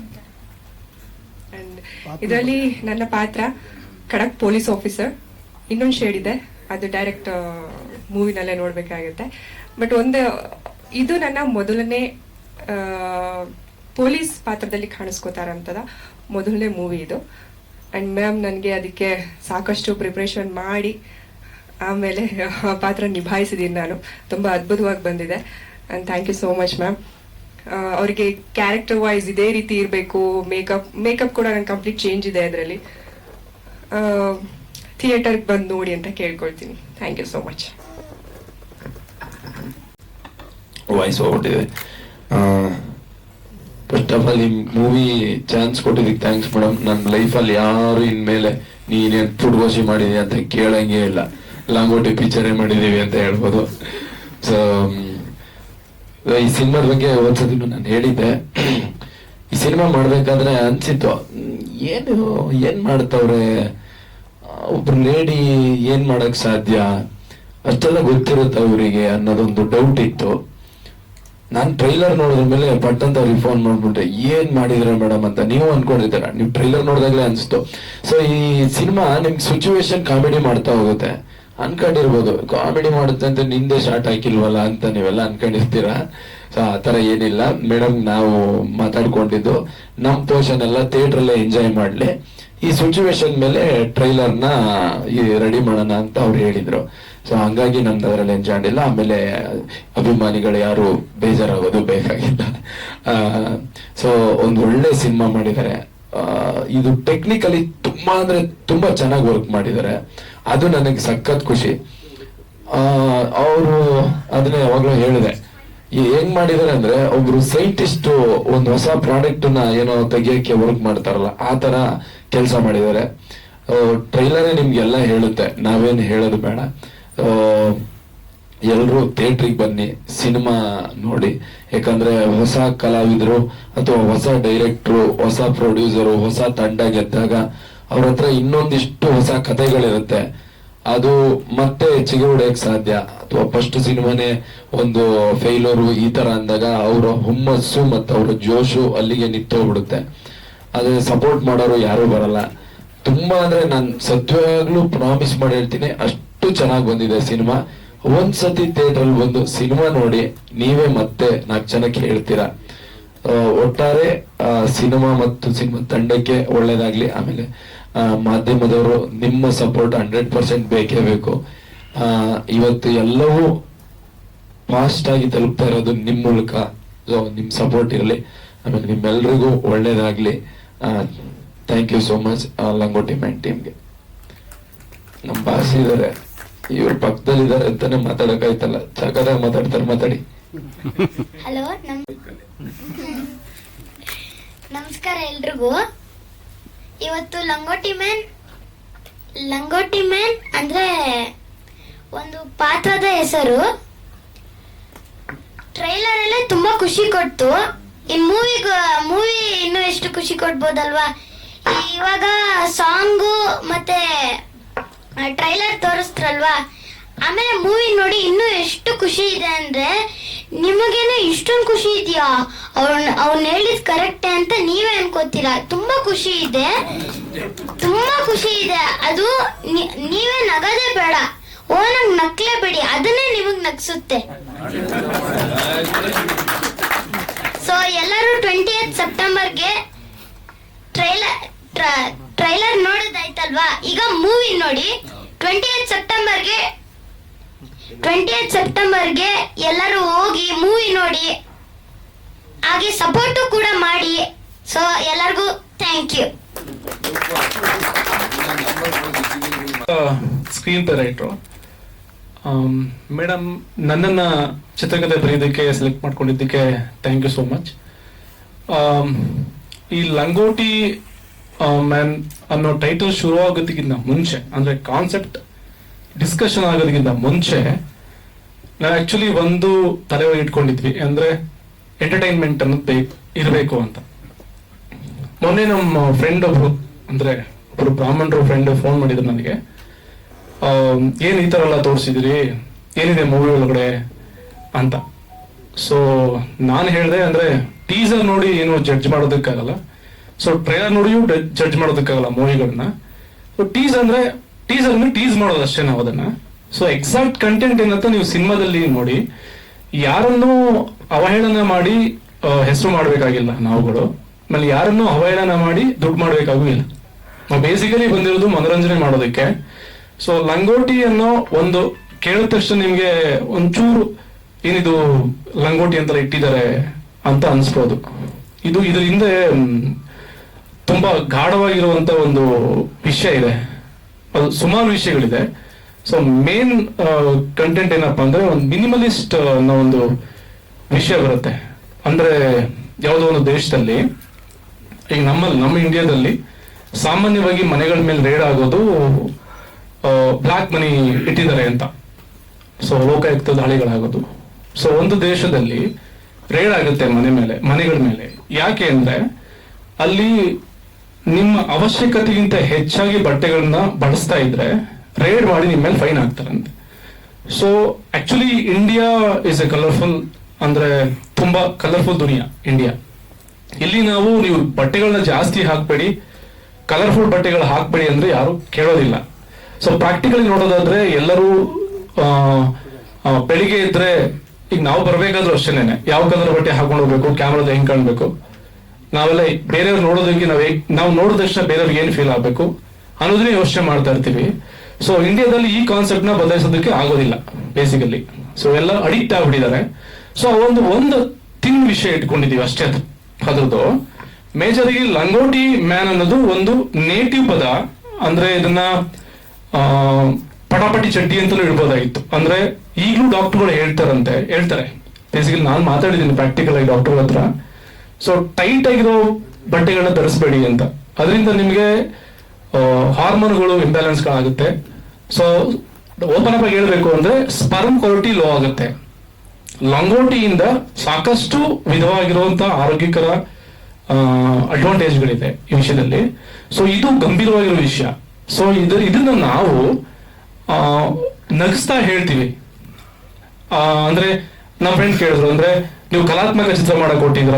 and ಇದರಲ್ಲಿ ನನ್ನ ಪಾತ್ರ ಖಡಕ್ ಪೊಲೀಸ್ ಆಫೀಸರ್ ಇನ್ನೊಂದು ಶೇಡ್ ಇದೆ ಅದು ಡೈರೆಕ್ಟ್ ಮೂವಿನಲ್ಲೇ ನೋಡ್ಬೇಕಾಗುತ್ತೆ. ಬಟ್ ಒಂದು ಇದು ನನ್ನ ಮೊದಲನೇ ಪೊಲೀಸ್ ಪಾತ್ರದಲ್ಲಿ ಕಾಣಿಸ್ಕೋತಾರಂತದ ಮೊದಲನೇ ಮೂವಿ ಇದು. ಅಂಡ್ ಮ್ಯಾಮ್ ನನಗೆ ಅದಕ್ಕೆ ಸಾಕಷ್ಟು ಪ್ರಿಪ್ರೇಷನ್ ಮಾಡಿ, ಆಮೇಲೆ ಪಾತ್ರ ನಿಭಾಯಿಸಿದ್ದೀನಿ ನಾನು. ತುಂಬ ಅದ್ಭುತವಾಗಿ ಬಂದಿದೆ. And thank you so much ma'am ಅವರಿಗೆ ಕ್ಯಾರೆಕ್ಟರ್ ವೈಸ್ ಇದೇ ರೀತಿ ಇರಬೇಕು ಮೇಕಪ್ ಮೇಕಪ್ ಕೂಡ ನಂಗೆ ಕಂಪ್ಲೀಟ್ ಚೇಂಜ್ ಇದೆ ಅದರಲ್ಲಿ. ಥಿಯೇಟರ್ಗೆ ಬಂದು ನೋಡಿ ಅಂತ ಕೇಳ್ಕೊಳ್ತೀನಿ. Thank you so much voice ಹೋಗ್ಬಿಟ್ಟಿದೆ ಈ ಮೂವಿ ಚಾನ್ಸ್ ಕೊಟ್ಟಿದ್ದಕ್ಕೆ ಥ್ಯಾಂಕ್ಸ್ ಮೇಡಮ್ ನನ್ನ ಲೈಫಲ್ಲಿ ಯಾರು ಇನ್ಮೇಲೆ ನೀನೇನು ಫುಡ್ ವಾಶಿ ಮಾಡಿದೀನಿ ಅಂತ ಕೇಳಂಗೇ ಇಲ್ಲ. ಲಾಂಗೋಟಿ ಪಿಕ್ಚರೇ ಮಾಡಿದ್ದೀವಿ ಅಂತ ಹೇಳ್ಬೋದು. ಸೊ ಈ ಸಿನಿಮಾದ ಬಗ್ಗೆ ಒಂದ್ಸತಿ ನಾನು ಹೇಳಿದ್ದೆ. ಈ ಸಿನಿಮಾ ಮಾಡ್ಬೇಕಾದ್ರೆ ಅನ್ಸಿತ್ತು. ಏನು ಏನು ಏನ್ ಮಾಡ್ತವ್ರೆ? ಒಬ್ರು ಲೇಡಿ ಏನ್ ಮಾಡಕ್ ಸಾಧ್ಯ? ಅಷ್ಟೆಲ್ಲ ಗೊತ್ತಿರುತ್ತೆ ಅವರಿಗೆ ಅನ್ನೋದೊಂದು ಡೌಟ್ ಇತ್ತು. ನಾನ್ ಟ್ರೈಲರ್ ನೋಡಿದ್ರ ಮೇಲೆ ಪಟ್ಟಂತ ಅವ್ರಿಗೆ ಫೋನ್ ಮಾಡ್ಬಿಟ್ಟೆ ಏನ್ ಮಾಡಿದ್ರ ಮೇಡಮ್ ಅಂತ ನೀವು ಅನ್ಕೊಂಡಿದ್ದೀರ. ನೀವು ಟ್ರೈಲರ್ ನೋಡಿದಾಗಲೇ ಅನ್ಸ್ತು. ಸೊ ಈ ಸಿನಿಮಾ ನಿಮ್ಗೆ ಸಿಚುವೇಶನ್ ಕಾಮಿಡಿ ಮಾಡ್ತಾ ಹೋಗುತ್ತೆ. ಅನ್ಕೊಂಡಿರ್ಬೋದು. ಕಾಮಿಡಿ ಮಾಡುತ್ತೆ ಅಂತ ನಿಂದೆ ಶಾರ್ಟ್ ಹಾಕಿಲ್ವಲ್ಲ ಅಂತ ನೀವೆಲ್ಲ ಅನ್ಕೊಂಡಿರ್ತೀರಾ? ಸೊ ಆ ತರ ಏನಿಲ್ಲ. ಮೇಡಮ್ ನಾವು ಮಾತಾಡ್ಕೊಂಡಿದ್ದು. ನಮ್ ಪೋರ್ಷನ್ ಎಲ್ಲ ಥಿಯೇಟರ್ ಅಲ್ಲೇ ಎಂಜಾಯ್ ಮಾಡ್ಲಿ. ಈ ಸಿಚುವೇಶನ್ ಮೇಲೆ ಟ್ರೈಲರ್ನ ರೆಡಿ ಮಾಡೋಣ ಅಂತ ಅವ್ರು ಹೇಳಿದ್ರು. ಸೊ ಹಂಗಾಗಿ ನಮ್ದು ಅದರಲ್ಲಿ ಎಂಜಾಯ್ ಇಲ್ಲ, ಆಮೇಲೆ ಅಭಿಮಾನಿಗಳು ಯಾರು ಬೇಜಾರಾಗೋದು ಬೇಕಾಗಿಲ್ಲ. ಸೊ ಒಂದು ಒಳ್ಳೆ ಸಿನಿಮಾ ಮಾಡಿದ್ದಾರೆ. ಇದು ಟೆಕ್ನಿಕಲಿ ತುಂಬಾ ಅಂದ್ರೆ ತುಂಬಾ ಚೆನ್ನಾಗಿ ವರ್ಕ್ ಮಾಡಿದ್ದಾರೆ. ಅದು ನನಗೆ ಸಖತ್ ಖುಷಿ. ಅವರು ಅದನ್ನ ಯಾವಾಗಲೂ ಹೇಳಿದೆ. ಹೆಂಗ್ ಮಾಡಿದಾರೆ ಅಂದ್ರೆ, ಒಬ್ರು ಸೈಂಟಿಸ್ಟ್ ಒಂದು ಹೊಸ ಪ್ರಾಡಕ್ಟ್ನ ಏನೋ ತೆಗಿಯಕ್ಕೆ ವರ್ಕ್ ಮಾಡ್ತಾರಲ್ಲ, ಆ ತರ ಕೆಲಸ ಮಾಡಿದ್ದಾರೆ. ಟ್ರೈಲರೇ ನಿಮ್ಗೆಲ್ಲ ಹೇಳುತ್ತೆ. ನಾವೇನು ಹೇಳೋದು ಬೇಡ. ಎಲ್ಲರೂ ಥಿಯೇಟ್ರಿಗೆ ಬನ್ನಿ ಸಿನಿಮಾ ನೋಡಿ. ಯಾಕಂದ್ರೆ ಹೊಸ ಕಲಾವಿದರು ಅಥವಾ ಹೊಸ ಡೈರೆಕ್ಟ್ರು ಹೊಸ ಪ್ರೊಡ್ಯೂಸರು ಹೊಸ ತಂಡ ಗೆದ್ದಾಗ ಅವ್ರ ಹತ್ರ ಇನ್ನೊಂದಿಷ್ಟು ಹೊಸ ಕಥೆಗಳಿರುತ್ತೆ. ಅದು ಮತ್ತೆ ಹೆಚ್ಚಿಗೆ ಹೊಡೆಯಕ್ ಸಾಧ್ಯ. ಅಥವಾ ಫಸ್ಟ್ ಸಿನಿಮಾನೇ ಒಂದು ಫೇಲೂರು ಈ ತರ ಅಂದಾಗ ಅವರ ಹುಮ್ಮಸ್ಸು ಮತ್ತು ಅವರ ಜೋಶು ಅಲ್ಲಿಗೆ ನಿಂತೋಗ್ಬಿಡುತ್ತೆ ಅದೇ ಸಪೋರ್ಟ್ ಮಾಡೋರು ಯಾರು ಬರಲ್ಲ. ತುಂಬಾ ಅಂದ್ರೆ ನಾನು ಸತ್ಯವಾಗ್ಲೂ ಪ್ರಾಮಿಸ್ ಮಾಡಿ ಹೇಳ್ತೀನಿ ಅಷ್ಟು ಚೆನ್ನಾಗಿ ಬಂದಿದೆ ಸಿನಿಮಾ. ಒಂದ್ಸತಿ ಥಿಯೇಟರ್ ಬಂದು ಸಿನಿಮಾ ನೋಡಿ ನೀವೇ ಮತ್ತೆ ನಾಲ್ಕು ಜನಕ್ಕೆ ಹೇಳ್ತೀರಾ? ಒಟ್ಟಾರೆ ಸಿನಿಮಾ ಮತ್ತು ಸಿನಿಮಾ ತಂಡಕ್ಕೆ ಒಳ್ಳೇದಾಗ್ಲಿ. ಆಮೇಲೆ ಮಾಧ್ಯಮದವರು ನಿಮ್ಮ ಸಪೋರ್ಟ್ ಹಂಡ್ರೆಡ್ ಪರ್ಸೆಂಟ್ ಬೇಕೇ ಬೇಕು. ಇವತ್ತು ಎಲ್ಲವೂ ಫಾಸ್ಟ್ ಆಗಿ ತಲುಪ್ತಾ ಇರೋದು ನಿಮ್ಮ ಮೂಲಕ. ಸೊ ನಿಮ್ ಸಪೋರ್ಟ್ ಇರಲಿ. ಆಮೇಲೆ ನಿಮ್ಮೆಲ್ರಿಗೂ ಒಳ್ಳೇದಾಗ್ಲಿ. Thank you so much Langoti Man ಟೀಮ್ಗೆ ನಮ್ಮ ಭಾಷೆ ಇದಾರೆ. ಇವ್ರ ಪಕ್ಕದಲ್ಲಿ ಇದಾರೆ ಅಂತಾನೆ ಮಾತಾಡಕ್ಕಾಯ್ತಲ್ಲ. ಸಕದಾಗ ಮಾತಾಡ್ತಾರೆ, ಮಾತಾಡಿ. ಹಲೋ ನಮಸ್ಕಾರ ಎಲ್ರಿಗೂ. ಇವತ್ತು ಲಂಗೋಟಿ ಮ್ಯಾನ್ ಲಂಗೋಟಿ ಮ್ಯಾನ್ ಅಂದ್ರೆ ಒಂದು ಪಾತ್ರದ ಹೆಸರು. ಟ್ರೈಲರ್ ಅಲ್ಲೇ ತುಂಬಾ ಖುಷಿ ಕೊಡ್ತು. ಇನ್ ಮೂವಿ ಮೂವಿ ಇನ್ನೂ ಎಷ್ಟು ಖುಷಿ ಕೊಡ್ಬೋದಲ್ವಾ? ಇವಾಗ ಸಾಂಗು ಮತ್ತೆ ಟ್ರೈಲರ್ ತೋರಿಸ್ತ್ರಲ್ವಾ? ಆಮೇಲೆ ಮೂವಿ ನೋಡಿ ಇನ್ನೂ ಎಷ್ಟು ಖುಷಿ ಇದೆ ಅಂದ್ರೆ ನಿಮಗೇನು ಇಷ್ಟೊಂದು ಖುಷಿ ಇದೆಯಾ? ಅವ್ನ ಅವ್ನು ಹೇಳಿದ್ ಕರೆಕ್ಟೇ ಅಂತ ನೀವೇ ಅನ್ಕೋತೀರಾ? ತುಂಬಾ ಖುಷಿ ಇದೆ. ತುಂಬಾ ಖುಷಿ ಇದೆ. ಅದು ನೀವೇ ನಗದೇ ಬೇಡ. ಓ ನಂಗ್ ನಕ್ಲೇಬೇಡಿ ಅದನ್ನೇ ನಿಮಗ್ ನಗ್ಸುತ್ತೆ. ಸೊ ಎಲ್ಲರೂ ಟ್ವೆಂಟಿ ಏತ್ ಸೆಪ್ಟೆಂಬರ್ಗೆ ಟ್ರೈಲರ್ ಟ್ರೈಲರ್ ನೋಡೋದಾಯ್ತಲ್ವಾ? ಈಗ ಮೂವಿ ನೋಡಿ ಟ್ವೆಂಟಿ ಏತ್ ಸೆಪ್ಟೆಂಬರ್ಗೆ ಟ್ವೆಂಟಿ ಏತ್ ಸೆಪ್ಟೆಂಬರ್ಗೆ ಎಲ್ಲರೂ ಹೋಗಿ ಮೂವಿ ನೋಡಿ, ಹಾಗೆ ಸಪೋರ್ಟು ಕೂಡ ಮಾಡಿ. ಸೊ ಎಲ್ಲರಿಗೂ thank you screen play writer madam ನನ್ನನ್ನು ಚಿತ್ರಕಥೆ ಬರೆಯೋದಕ್ಕೆ ಸೆಲೆಕ್ಟ್ ಮಾಡ್ಕೊಂಡಿದ್ದಕ್ಕೆ ಥ್ಯಾಂಕ್ ಯು ಸೋ ಮಚ್ ಈ ಲಂಗೋಟಿ ಮ್ಯಾನ್ ಅನ್ನೋ ಟೈಟಲ್ ಶುರು ಆಗೋದಕ್ಕಿಂತ ಮುಂಚೆ ಅಂದ್ರೆ ಕಾನ್ಸೆಪ್ಟ್ ಡಿಸ್ಕಷನ್ ಆಗೋದಕ್ಕಿಂತ ಮುಂಚೆ ನಾವು ಆಕ್ಚುಲಿ ಒಂದು ತಲೆ ಇಟ್ಕೊಂಡಿದ್ವಿ ಅಂದ್ರೆ ಎಂಟರ್ಟೈನ್ಮೆಂಟ್ ಅನ್ನೋದು ಬೇಕು ಇರಬೇಕು ಅಂತ. ಮೊನ್ನೆ ನಮ್ಮ ಫ್ರೆಂಡ್ ಒಬ್ರು ಅಂದ್ರೆ ಒಬ್ರು ಬ್ರಾಹ್ಮಣರು ಫ್ರೆಂಡ್ ಫೋನ್ ಮಾಡಿದ್ರು ನನಗೆ. ಆ, ಏನ್ ಈ ತರ ಎಲ್ಲ ತೋರಿಸಿದ್ರಿ ಏನಿದೆ ಮೂವಿ ಒಳಗಡೆ ಅಂತ. ಸೊ ನಾನು ಹೇಳಿದೆ ಅಂದ್ರೆ ಟೀಸರ್ ನೋಡಿ ಏನು ಜಡ್ಜ್ ಮಾಡೋದಕ್ಕಾಗಲ್ಲ. ಸೊ ಟ್ರೈಲರ್ ನೋಡಿಯೂ ಜಡ್ಜ್ ಮಾಡೋದಕ್ಕಾಗಲ್ಲ ಮೂವಿಗಳನ್ನ ಟೀಸ್ ಅಂದ್ರೆ ಟೀಸರ್ ಅಂದ್ರೆ ಟೀಸ್ ಮಾಡೋದು ಅಷ್ಟೇ ನಾವು ಅದನ್ನ ಸೊ ಎಕ್ಸಾಕ್ಟ್ ಕಂಟೆಂಟ್ ಏನಂತ ನೀವು ಸಿನಿಮಾದಲ್ಲಿ ನೋಡಿ. ಯಾರನ್ನು ಅವಹೇಳನ ಮಾಡಿ ಹೆಸರು ಮಾಡಬೇಕಾಗಿಲ್ಲ ನಾವುಗಳು. ಆಮೇಲೆ ಯಾರನ್ನು ಅವಹೇಳನ ಮಾಡಿ ದುಡ್ಡು ಮಾಡಬೇಕಾಗೂ ಇಲ್ಲ. ನಾವು ಬೇಸಿಕಲಿ ಬಂದಿರೋದು ಮನೋರಂಜನೆ ಮಾಡೋದಕ್ಕೆ. ಸೊ ಲಂಗೋಟಿ ಅನ್ನೋ ಒಂದು ಕೇಳಿದ ತಕ್ಷಣ ನಿಮ್ಗೆ ಒಂಚೂರು ಏನಿದು ಲಂಗೋಟಿ ಅಂತ ಇಟ್ಟಿದ್ದಾರೆ ಅಂತ ಅನ್ಸ್ಬೋದು. ಇದು ಇದರ ಹಿಂದೆ ತುಂಬಾ ಗಾಢವಾಗಿರುವಂತ ಒಂದು ವಿಷಯ ಇದೆ. ಅದು ಸುಮಾರು ವಿಷಯಗಳಿದೆ. ಸೊ ಮೇನ್ ಕಂಟೆಂಟ್ ಏನಪ್ಪಾ ಅಂದ್ರೆ ಒಂದು ಮಿನಿಮಲಿಸ್ಟ್ ಅನ್ನೋ ಒಂದು ವಿಷಯ ಬರುತ್ತೆ. ಅಂದ್ರೆ ಯಾವುದೋ ಒಂದು ದೇಶದಲ್ಲಿ, ಈಗ ನಮ್ಮಲ್ಲಿ, ನಮ್ಮ ಇಂಡಿಯಾದಲ್ಲಿ ಸಾಮಾನ್ಯವಾಗಿ ಮನೆಗಳ ಮೇಲೆ ರೇಡ್ ಆಗೋದು ಬ್ಲಾಕ್ ಮನಿ ಇಟ್ಟಿದ್ದಾರೆ ಅಂತ. ಸೊ ಲೋಕಾಯುಕ್ತ ದಾಳಿಗಳಾಗೋದು. ಸೊ ಒಂದು ದೇಶದಲ್ಲಿ ರೇಡ್ ಆಗುತ್ತೆ ಮನೆ ಮೇಲೆ, ಮನೆಗಳ ಮೇಲೆ. ಯಾಕೆ ಅಂದ್ರೆ ಅಲ್ಲಿ ನಿಮ್ಮ ಅವಶ್ಯಕತೆಗಿಂತ ಹೆಚ್ಚಾಗಿ ಬಟ್ಟೆಗಳನ್ನ ಬಳಸ್ತಾ ಇದ್ರೆ ರೇಡ್ ಮಾಡಿ ನಿಮ್ಮ ಮೇಲೆ fine ಹಾಕ್ತಾರಂತೆ. So actually India is a colourful ಅಂದ್ರೆ ತುಂಬಾ ಕಲರ್ಫುಲ್ ದುನಿಯಾ ಇಂಡಿಯಾ ಇಲ್ಲಿ ನಾವು ನೀವು ಬಟ್ಟೆಗಳನ್ನ ಜಾಸ್ತಿ ಹಾಕ್ಬೇಡಿ ಕಲರ್ಫುಲ್ ಬಟ್ಟೆಗಳು ಹಾಕ್ಬೇಡಿ ಅಂದ್ರೆ ಯಾರು ಕೇಳೋದಿಲ್ಲ. ಸೊ ಪ್ರಾಕ್ಟಿಕಲಿ ನೋಡೋದಾದ್ರೆ ಎಲ್ಲರೂ ಬೆಳಿಗ್ಗೆ ಇದ್ರೆ, ಈಗ ನಾವು ಬರ್ಬೇಕಾದ್ರೂ ಅಷ್ಟೇನೆ ಯಾವ ಕಲರ್ ಬಟ್ಟೆ ಹಾಕೊಂಡು ಹೋಗ್ಬೇಕು, ಕ್ಯಾಮ್ರಾದ ಹೆಂಗ್ ಕಾಣ್ಬೇಕು? ನಾವೆಲ್ಲ ಬೇರೆಯವ್ರು ನೋಡೋದಕ್ಕೆ ನಾವ್ ನಾವು ನೋಡಿದ ತಕ್ಷಣ ಬೇರೆಯವ್ರಿಗೆ ಏನ್ ಫೀಲ್ ಆಗ್ಬೇಕು ಅನ್ನೋದನ್ನೇ ಯೋಚನೆ ಮಾಡ್ತಾ ಇರ್ತೀವಿ. ಸೊ ಇಂಡಿಯಾದಲ್ಲಿ ಈ ಕಾನ್ಸೆಪ್ಟ್ನ ಬದಲಾಯಿಸೋದಕ್ಕೆ ಆಗೋದಿಲ್ಲ ಬೇಸಿಕಲಿ ಸೊ ಎಲ್ಲ ಅಡಿಕ್ಟ್ ಆಗ್ಬಿಟ್ಟಿದ್ದಾರೆ. ಸೊ ಒಂದು ಒಂದು ತಿನ್ ವಿಷಯ ಇಟ್ಕೊಂಡಿದೀವಿ ಅಷ್ಟೇ ಅದು, ಅದ್ರದ್ದು. ಮೇಜರ್ ಆಗಿ ಲಂಗೋಟಿ ಮ್ಯಾನ್ ಅನ್ನೋದು ಒಂದು ನೇಟಿವ್ ಪದ, ಅಂದ್ರೆ ಇದನ್ನ ಪಟಾಪಟಿ ಚಡ್ಡಿ ಅಂತಲೂ ಹೇಳ್ಬೋದಾಗಿತ್ತು. ಅಂದ್ರೆ ಈಗಲೂ ಡಾಕ್ಟರ್ಗಳು ಹೇಳ್ತಾರಂತೆ, ಹೇಳ್ತಾರೆ. ಬೇಸಿಕಲಿ ನಾನು ಮಾತಾಡಿದ್ದೀನಿ ಪ್ರಾಕ್ಟಿಕಲ್ ಆಗಿ ಡಾಕ್ಟರ್ ಹತ್ರ. ಸೊ ಟೈಟ್ ಆಗಿರೋ ಬಟ್ಟೆಗಳನ್ನ ಧರಿಸಬೇಡಿ ಅಂತ. ಅದರಿಂದ ನಿಮಗೆ ಹಾರ್ಮೋನ್ಗಳು ಇಂಬ್ಯಾಲೆನ್ಸ್ಗಳಾಗುತ್ತೆ ಸೊ ಓಪನ್ ಅಪ್ ಆಗಿ ಹೇಳಬೇಕು ಅಂದ್ರೆ ಸ್ಪರ್ಮ್ ಕ್ವಾಲಿಟಿ ಲೋ ಆಗುತ್ತೆ. ಲಂಗೋಟಿಯಿಂದ ಸಾಕಷ್ಟು ವಿಧವಾಗಿರುವಂತಹ ಆರೋಗ್ಯಕರ ಅಡ್ವಾಂಟೇಜ್ಗಳಿದೆ ಈ ವಿಷಯದಲ್ಲಿ. ಸೊ ಇದು ಗಂಭೀರವಾಗಿರೋ ವಿಷಯ. ಸೊ ಇದನ್ನ ನಾವು ನಗಿಸ್ತಾ ಹೇಳ್ತೀವಿ. ಅಂದ್ರೆ ನಮ್ಮ ಫ್ರೆಂಡ್ ಕೇಳಿದ್ರು ಅಂದ್ರೆ, ನೀವು ಕಲಾತ್ಮಕ ಚಿತ್ರ ಮಾಡಕ್ ಕೊಟ್ಟಿದ್ರ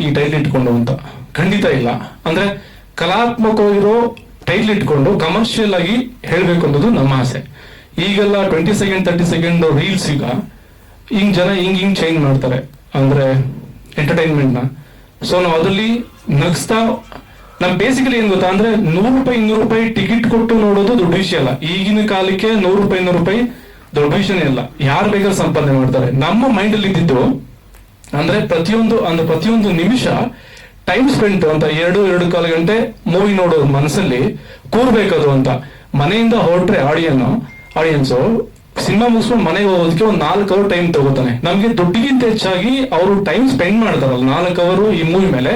ಈ ಟೈಲ್ ಇಟ್ಕೊಂಡು ಅಂತ. ಖಂಡಿತ ಇಲ್ಲ. ಅಂದ್ರೆ ಕಲಾತ್ಮಕವಾಗಿರೋ ಟೈಲ್ ಇಟ್ಕೊಂಡು ಕಮರ್ಷಿಯಲ್ ಆಗಿ ಹೇಳ್ಬೇಕು ಅನ್ನೋದು ನಮ್ಮ ಆಸೆ. ಈಗೆಲ್ಲ twenty second thirty second reels ಈಗ, ಹಿಂಗ್ ಜನ ಹಿಂಗ್ ಹಿಂಗ್ ಚೇಂಜ್ ಮಾಡ್ತಾರೆ. ಅಂದ್ರೆ ಎಂಟರ್ಟೈನ್ಮೆಂಟ್ನ. ಸೊ ನಾವು ಅದರಲ್ಲಿ ನಗ್ಸ್ತಾ ನಮ್ ಬೇಸಿಕಲಿ ಏನ್ ಗೊತ್ತಾ, ಅಂದ್ರೆ ನೂರು ರೂಪಾಯಿ, ಇನ್ನೂರು ರೂಪಾಯಿ ಟಿಕೆಟ್ ಕೊಟ್ಟು ನೋಡೋದು ದೊಡ್ಡ ವಿಷಯ ಅಲ್ಲ. ಈಗಿನ ಕಾಲಕ್ಕೆ ನೂರು ರೂಪಾಯಿ, ಇನ್ನೂರು ರೂಪಾಯಿ ದೊಡ್ಡ ವಿಷಯನೇ ಅಲ್ಲ. ಯಾರು ಬೇಕಾದ್ರೂ ಸಂಪಾದನೆ ಮಾಡ್ತಾರೆ. ನಮ್ಮ ಮೈಂಡ್ ಅಲ್ಲಿ ಇದ್ದಿದ್ದು ಅಂದ್ರೆ ಪ್ರತಿಯೊಂದು ಅಂದ್ರೆ ಪ್ರತಿಯೊಂದು ನಿಮಿಷ ಟೈಮ್ ಸ್ಪೆಂಡ್ ಅಂತ ಎರಡು ಎರಡು ಕಾಲು ಗಂಟೆ ಮೂವಿ ನೋಡೋದು ಮನಸ್ಸಲ್ಲಿ ಕೂರ್ಬೇಕದು ಅಂತ. ಮನೆಯಿಂದ ಹೊರಟ್ರೆ ಆಡಿಯನ್ ಆಡಿಯನ್ಸ್ ಸಿನಿಮಾ ಮುಗಿಸ್ಕೊಂಡು ಮನೆಗೆ ಹೋಗೋದಕ್ಕೆ ಒಂದು ನಾಲ್ಕು ಅವರ್ ಟೈಮ್ ತಗೋತಾನೆ. ನಮ್ಗೆ ದುಡ್ಡಿಗಿಂತ ಹೆಚ್ಚಾಗಿ ಅವರು ಟೈಮ್ ಸ್ಪೆಂಡ್ ಮಾಡ್ತಾರಲ್ಲ, ನಾಲ್ಕು ಅವರು ಈ ಮೂವಿ ಮೇಲೆ.